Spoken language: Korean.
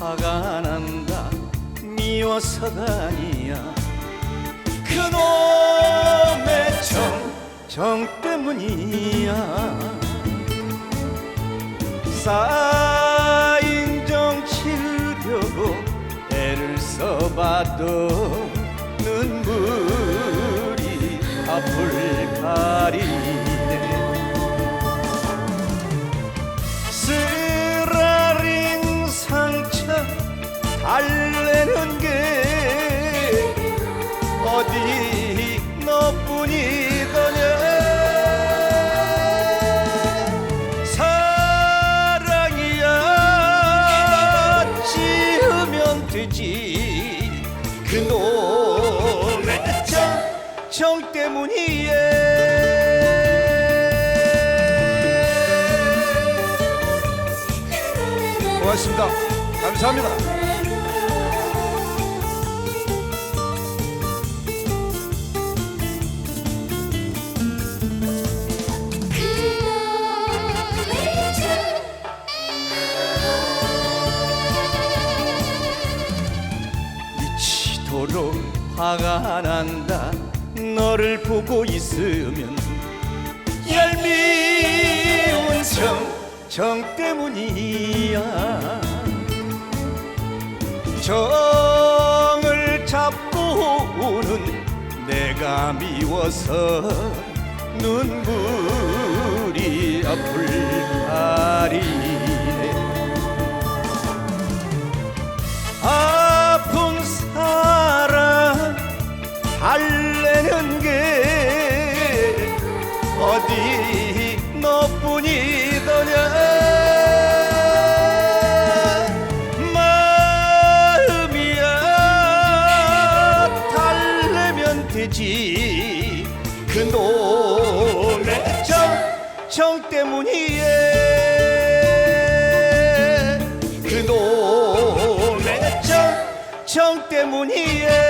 화가 난다. 미워서가 아니야. 그놈의 정, 정 때문이야. 쌓인 정치려고 애를 써봐도 눈물이 앞을 정, 정 때문이에. 고맙습니다. 감사합니다. 화가 난다 너를 보고 있으면 얄미운 정, 정 때문이야. 정을 잡고 우는 내가 미워서 눈물이 앞을 어디 너뿐이더냐? 마음이야. 달래면 되지. 그놈의 정, 정 때문이에. 그놈의 정, 정 때문이에